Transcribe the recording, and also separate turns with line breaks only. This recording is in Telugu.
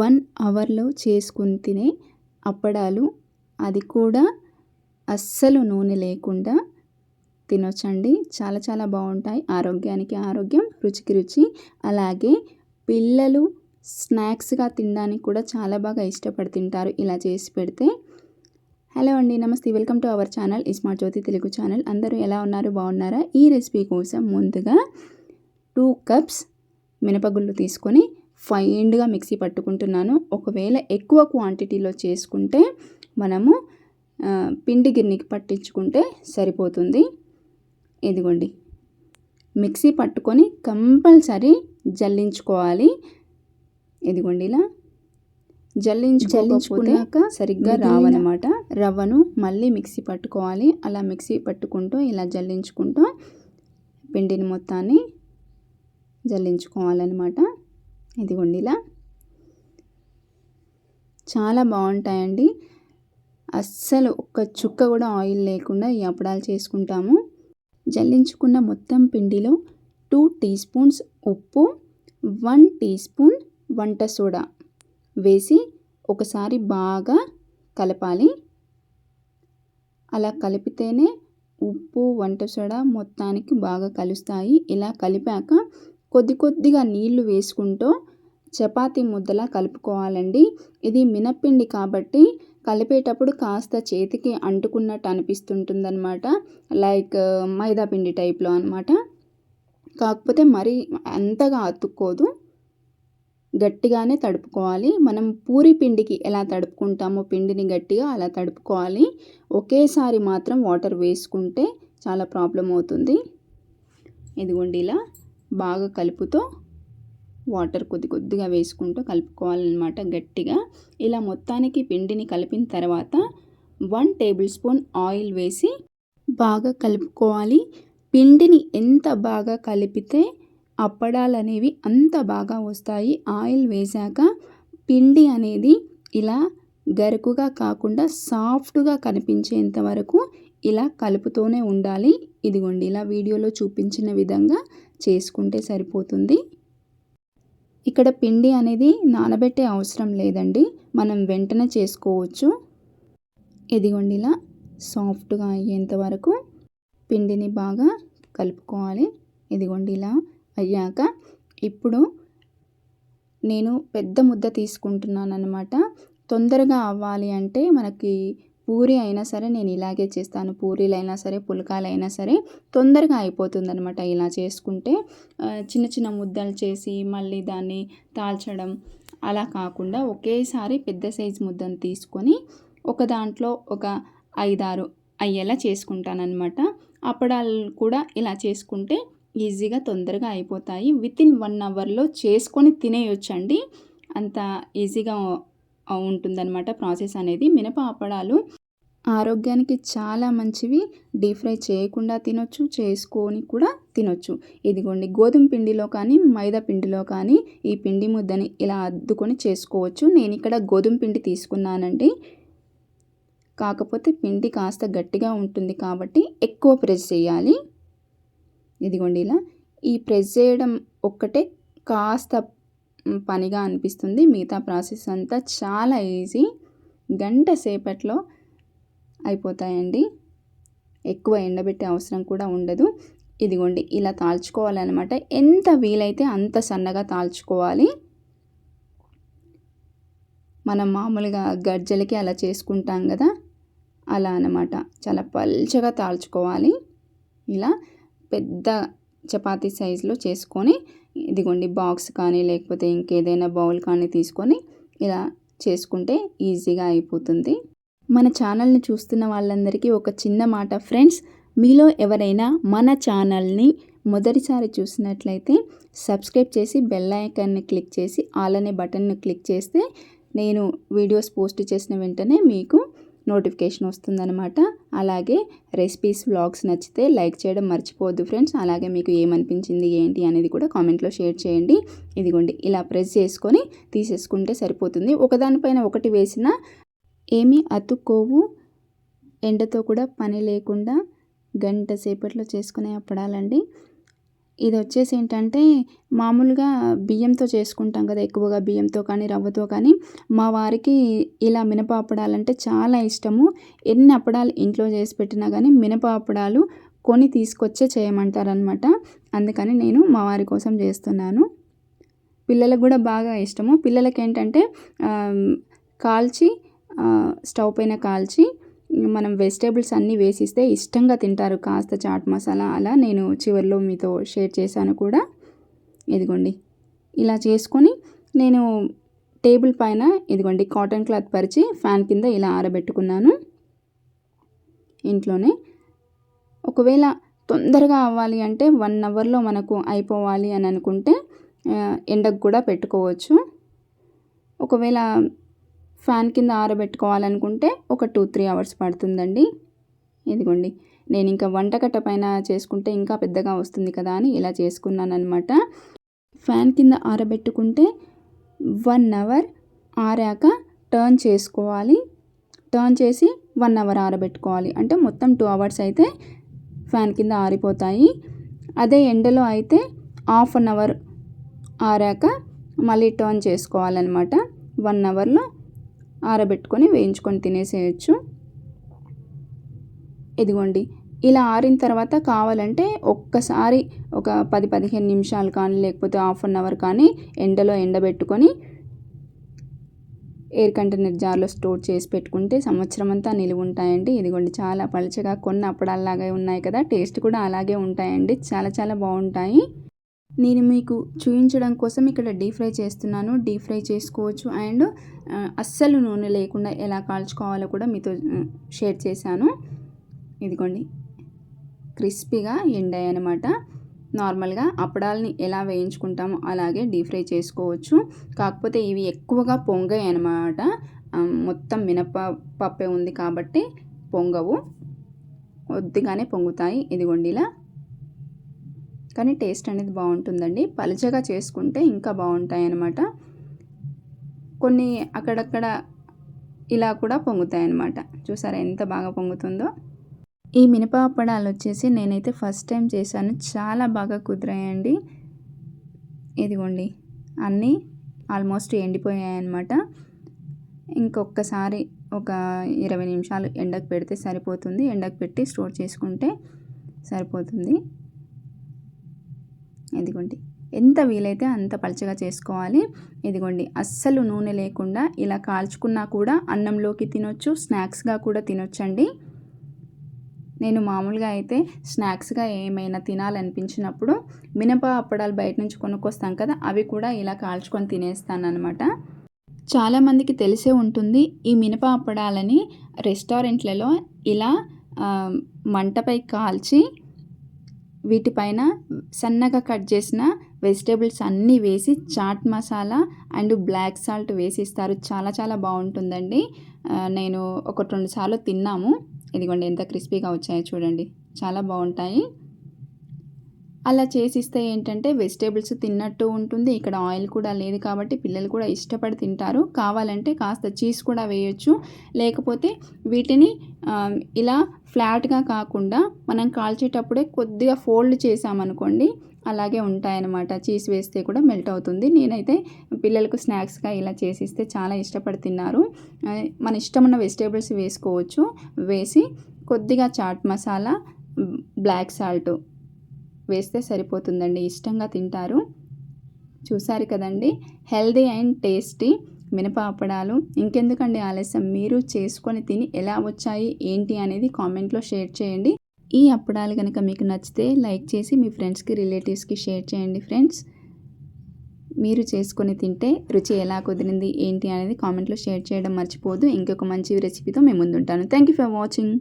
వన్ అవర్లో చేసుకుని తినే అప్పడాలు అది కూడా అస్సలు నూనె లేకుండా తినొచ్చండి. చాలా చాలా బాగుంటాయి. ఆరోగ్యానికి ఆరోగ్యం రుచికి రుచి. అలాగే పిల్లలు స్నాక్స్గా తినడానికి కూడా చాలా బాగా ఇష్టపడి తింటారు ఇలా చేసి పెడితే. హలో అండి నమస్తే. Welcome to our channel smart Jyothi Telugu channel. అందరూ ఎలా ఉన్నారు? బాగున్నారా? ఈ రెసిపీ కోసం ముందుగా టూ కప్స్ మినపగుళ్ళు తీసుకొని ఫైన్గా మిక్సీ పట్టుకుంటున్నాను. ఒకవేళ ఎక్కువ క్వాంటిటీలో చేసుకుంటే మనము పిండి గిన్నెకి పట్టించుకుంటే సరిపోతుంది. ఇదిగోండి. మిక్సీ పట్టుకొని కంపల్సరీ జల్లించుకోవాలి. ఇదిగోండి ఇలా. జల్లించు జల్లించుకున్నాక సరిగ్గా రావన్నమాట. రవ్వను మళ్ళీ మిక్సీ పట్టుకోవాలి. అలా మిక్సీ పట్టుకుంటూ ఇలా జల్లించుకుంటూ పిండిని మొత్తాన్ని జల్లించుకోవాలన్నమాట. ఇదిగోండి ఇలా. చాలా బాగుంటాయండి. అస్సలు ఒక్క చుక్క కూడా ఆయిల్ లేకుండా ఈ అప్పడాలు చేసుకుంటాము. జల్లించుకున్న మొత్తం పిండిలో టూ టీ స్పూన్స్ ఉప్పు వన్ టీ స్పూన్ వంట సోడా వేసి ఒకసారి బాగా కలపాలి. అలా కలిపితేనే ఉప్పు వంట సోడా మొత్తానికి బాగా కలుస్తాయి. ఇలా కలిపాక కొద్ది కొద్దిగా నీళ్ళు వేసుకుంటూ చపాతీ ముద్దలా కలుపుకోవాలండి. ఇది మినప్పిండి కాబట్టి కలిపేటప్పుడు కాస్త చేతికి అంటుకున్నట్టు అనిపిస్తుంటుందన్నమాట. లైక్ మైదాపిండి టైప్లో అనమాట కాకపోతే మరీ అంతగా అతుక్కోదు. గట్టిగానే తడుపుకోవాలి. మనం పూరి పిండికి ఎలా తడుపుకుంటామో పిండిని గట్టిగా అలా తడుపుకోవాలి. ఒకేసారి మాత్రం వాటర్ వేసుకుంటే చాలా ప్రాబ్లం అవుతుంది ఇదిగోండి ఇలా బాగా కలుపుతో వాటర్ కొద్ది కొద్దిగా వేసుకుంటూ కలుపుకోవాలన్నమాట గట్టిగా. ఇలా మొత్తానికి పిండిని కలిపిన తర్వాత వన్ టేబుల్ స్పూన్ ఆయిల్ వేసి బాగా కలుపుకోవాలి. పిండిని ఎంత బాగా కలిపితే అప్పడాలు అనేవి అంత బాగా వస్తాయి. ఆయిల్ వేశాక పిండి అనేది ఇలా గరుకుగా కాకుండా సాఫ్ట్గా కనిపించేంత వరకు ఇలా కలుపుతూనే ఉండాలి. ఇదిగోండి ఇలా వీడియోలో చూపించిన విధంగా చేసుకుంటే సరిపోతుంది. ఇక్కడ పిండి అనేది నానబెట్టే అవసరం లేదండి. మనం వెంటనే చేసుకోవచ్చు. ఇదిగోండి ఇలా సాఫ్ట్గా అయ్యేంత వరకు పిండిని బాగా కలుపుకోవాలి. ఇదిగోండి ఇలా అయ్యాక ఇప్పుడు నేను పెద్ద ముద్ద తీసుకుంటున్నాను అనమాట తొందరగా అవ్వాలి అంటే మనకి పూరి అయినా సరే నేను ఇలాగే చేస్తాను. పూరీలు అయినా సరే పులకాలు అయినా సరే తొందరగా అయిపోతుంది అనమాట ఇలా చేసుకుంటే. చిన్న చిన్న ముద్దలు చేసి మళ్ళీ దాన్ని తాల్చడం అలా కాకుండా ఒకేసారి పెద్ద సైజు ముద్దను తీసుకొని ఒక దాంట్లో ఒక ఐదారు అయ్యేలా చేసుకుంటానమాట అప్పడాలు కూడా ఇలా చేసుకుంటే ఈజీగా తొందరగా అయిపోతాయి. విత్ ఇన్ వన్ అవర్లో చేసుకొని తినేయొచ్చండి. అంత ఈజీగా ఉంటుందన్నమాట ప్రాసెస్ అనేది. మినప అప్పడాలు ఆరోగ్యానికి చాలా మంచివి. డీప్ ఫ్రై చేయకుండా తినొచ్చు చేసుకొని కూడా తినొచ్చు. ఇదిగోండి గోధుమ పిండిలో కానీ మైదా పిండిలో కానీ ఈ పిండి ముద్దని ఇలా అద్దుకొని చేసుకోవచ్చు. నేను ఇక్కడ గోధుమ పిండి తీసుకున్నానండి. కాకపోతే పిండి కాస్త గట్టిగా ఉంటుంది కాబట్టి ఎక్కువ ప్రెస్ చేయాలి. ఇదిగోండి ఇలా. ఈ ప్రెస్ చేయడం ఒక్కటే కాస్త పనిగా అనిపిస్తుంది. మిగతా ప్రాసెస్ అంతా చాలా ఈజీ. గంట సేపట్లో అయిపోతాయండి. ఎక్కువ ఎండబెట్టే అవసరం కూడా ఉండదు. ఇదిగోండి ఇలా తాల్చుకోవాలన్నమాట. ఎంత వీలైతే అంత సన్నగా తాల్చుకోవాలి. మనం మామూలుగా గజ్జలకి అలా చేసుకుంటాం కదా. అలా అనమాట చాలా పల్చగా తాల్చుకోవాలి. ఇలా పెద్ద చపాతీ సైజులో చేసుకొని ఇదిగోండి బాక్స్ కానీ లేకపోతే ఇంకేదైనా బౌల్ కానీ తీసుకొని ఇలా చేసుకుంటే ఈజీగా అయిపోతుంది. మన ఛానల్ని చూస్తున్న వాళ్ళందరికీ ఒక చిన్న మాట. ఫ్రెండ్స్ మీలో ఎవరైనా మన ఛానల్ని మొదటిసారి చూసినట్లయితే సబ్స్క్రైబ్ చేసి బెల్ ఐకాన్ని క్లిక్ చేసి ఆల్ అనే బటన్ను క్లిక్ చేస్తే నేను వీడియోస్ పోస్ట్ చేసిన వెంటనే మీకు నోటిఫికేషన్ వస్తుందనమాట అలాగే రెసిపీస్ వ్లాగ్స్ నచ్చితే లైక్ చేయడం మర్చిపోవద్దు ఫ్రెండ్స్. అలాగే మీకు ఏమనిపించింది ఏంటి అనేది కూడా కామెంట్లో షేర్ చేయండి. ఇదిగోండి ఇలా ప్రెస్ చేసుకొని తీసేసుకుంటే సరిపోతుంది. ఒకదానిపైన ఒకటి వేసిన ఏమీ అతుక్కోవు. ఎండతో కూడా పని లేకుండా గంట సేపట్లో చేసుకునే అప్పడాలండి ఇది వచ్చేసి ఏంటంటే మామూలుగా బియ్యంతో చేసుకుంటాం కదా ఎక్కువగా బియ్యంతో కానీ రవ్వతో కానీ. మా వారికి ఇలా మినప అప్పడాలంటే చాలా ఇష్టము. ఎన్ని అప్పడాలు ఇంట్లో చేసి పెట్టినా కానీ మినప అప్పడాలు కొని తీసుకొచ్చే చేయమంటారనమాట అందుకని నేను మా వారి కోసం చేస్తున్నాను. పిల్లలకు కూడా బాగా ఇష్టము. పిల్లలకి ఏంటంటే కాల్చి స్టవ్ పైన కాల్చి మనం వెజిటేబుల్స్ అన్నీ వేసిస్తే ఇష్టంగా తింటారు కాస్త చాట్ మసాలా అలా నేను చివరిలో మీతో షేర్ చేశాను కూడా. ఇదిగోండి. ఇలా చేసుకొని నేను టేబుల్ పైన ఇదిగోండి కాటన్ క్లాత్ పరిచి ఫ్యాన్ కింద ఇలా ఆరబెట్టుకున్నాను. ఇంట్లోనే ఒకవేళ తొందరగా అవ్వాలి అంటే వన్ అవర్లో మనకు అయిపోవాలి అని అనుకుంటే ఎండకు కూడా పెట్టుకోవచ్చు. ఒకవేళ ఫ్యాన్ కింద ఆరబెట్టుకోవాలనుకుంటే ఒక టూ త్రీ అవర్స్ పడుతుందండి. ఇదిగోండి నేను ఇంకా వంటకట్ట పైన చేసుకుంటే ఇంకా పెద్దగా వస్తుంది కదా అని ఇలా చేసుకున్నాను అనమాట ఫ్యాన్ కింద ఆరబెట్టుకుంటే వన్ అవర్ ఆరాక టర్న్ చేసుకోవాలి. టర్న్ చేసి వన్ అవర్ ఆరబెట్టుకోవాలి. అంటే మొత్తం టూ అవర్స్ అయితే ఫ్యాన్ కింద ఆరిపోతాయి. అదే ఎండలో అయితే హాఫ్ అన్ అవర్ ఆరాక మళ్ళీ టర్న్ చేసుకోవాలన్నమాట. వన్ అవర్లో ఆరబెట్టుకొని వేయించుకొని తినేసేయచ్చు. ఇదిగోండి ఇలా ఆరిన తర్వాత కావాలంటే ఒక్కసారి ఒక పది పదిహేను నిమిషాలు కానీ లేకపోతే హాఫ్ అన్ అవర్ కానీ ఎండలో ఎండబెట్టుకొని ఎయిర్ కంటైనర్ జార్లో స్టోర్ చేసి పెట్టుకుంటే సంవత్సరం అంతా నిలువ ఉంటాయండి ఇదిగోండి చాలా పలుచగా కొన్ని అప్పడాలాగే ఉన్నాయి కదా టేస్ట్ కూడా అలాగే ఉంటాయండి. చాలా చాలా బాగుంటాయి. నేను మీకు చూపించడం కోసం ఇక్కడ డీప్ ఫ్రై చేస్తున్నాను. డీప్ ఫ్రై చేసుకోవచ్చు. అండ్ అస్సలు నూనె లేకుండా ఎలా కాల్చుకోవాలో కూడా మీతో షేర్ చేశాను. ఇదిగోండి. క్రిస్పీగా ఎండాయి అనమాట నార్మల్గా అప్పడాలని ఎలా వేయించుకుంటామో అలాగే డీప్ ఫ్రై చేసుకోవచ్చు. కాకపోతే ఇవి ఎక్కువగా పొంగాయి అనమాట మొత్తం మినప పప్పే ఉంది కాబట్టి పొంగవు. కొద్దిగానే పొంగుతాయి. ఇదిగోండి ఇలా కానీ టేస్ట్ అనేది బాగుంటుందండి. పలుచగా చేసుకుంటే ఇంకా బాగుంటాయి అన్నమాట కొన్ని అక్కడక్కడ ఇలా కూడా పొంగుతాయి అన్నమాట చూసారా ఎంత బాగా పొంగుతుందో. ఈ మినప అప్పడాలు వచ్చేసి నేనైతే ఫస్ట్ టైం చేశాను. చాలా బాగా కుదిరాయండి. ఇదిగోండి. అన్నీ ఆల్మోస్ట్ ఎండిపోయాయి అన్నమాట ఇంకొకసారి ఒక ఇరవై నిమిషాలు ఎండకు పెడితే సరిపోతుంది. ఎండకు పెట్టి స్టోర్ చేసుకుంటే సరిపోతుంది. ఇదిగోండి. ఎంత వీలైతే అంత పలచగా చేసుకోవాలి. ఇదిగోండి. అస్సలు నూనె లేకుండా ఇలా కాల్చుకున్నా కూడా అన్నంలోకి తినొచ్చు స్నాక్స్గా కూడా తినొచ్చండి. నేను మామూలుగా అయితే స్నాక్స్గా ఏమైనా తినాలనిపించినప్పుడు మినప అప్పడాలు బయట నుంచి కొనుక్కొస్తాం కదా అవి కూడా ఇలా కాల్చుకొని తినేస్తాను అనమాట చాలామందికి తెలిసే ఉంటుంది ఈ మినప అప్పడాలని రెస్టారెంట్లలో ఇలా మంటపై కాల్చి వీటిపైన సన్నగా కట్ చేసిన వెజిటేబుల్స్ అన్నీ వేసి chaat masala and black salt వేసిస్తారు. చాలా చాలా బాగుంటుందండి. నేను ఒక రెండు సార్లు తిన్నాము. ఇదిగోండి ఎంత క్రిస్పీగా వచ్చాయో చూడండి. చాలా బాగుంటాయి. అలా చేసిస్తే ఏంటంటే వెజిటేబుల్స్ తిన్నట్టు ఉంటుంది. ఇక్కడ ఆయిల్ కూడా లేదు కాబట్టి పిల్లలు కూడా ఇష్టపడి తింటారు. కావాలంటే కాస్త చీజ్ కూడా వేయొచ్చు. లేకపోతే వీటిని ఇలా ఫ్లాట్గా కాకుండా మనం కాల్చేటప్పుడే కొద్దిగా ఫోల్డ్ చేసామనుకోండి అలాగే ఉంటాయన్నమాట. చీజ్ వేస్తే కూడా మెల్ట్ అవుతుంది. నేనైతే పిల్లలకు స్నాక్స్గా ఇలా చేసిస్తే చాలా ఇష్టపడి తిన్నారు. మన ఇష్టమున్న వెజిటేబుల్స్ వేసుకోవచ్చు. వేసి కొద్దిగా చాట్ మసాలా బ్లాక్ సాల్ట్ వేస్తే సరిపోతుందండి. ఇష్టంగా తింటారు. చూసారు కదండి? హెల్దీ అండ్ టేస్టీ మినప అప్పడాలు ఇంకెందుకండి ఆలస్యం? మీరు చేసుకొని తిని ఎలా వచ్చాయి? ఏంటి అనేది కామెంట్లో షేర్ చేయండి. ఈ అప్పడాలు కనుక మీకు నచ్చితే లైక్ చేసి మీ ఫ్రెండ్స్కి రిలేటివ్స్కి షేర్ చేయండి ఫ్రెండ్స్. మీరు చేసుకొని తింటే రుచి ఎలా కుదిరింది? ఏంటి అనేది కామెంట్లో షేర్ చేయడం మర్చిపోదు ఇంకొక మంచి రెసిపీతో మేము ముందుంటాను. Thank you for watching.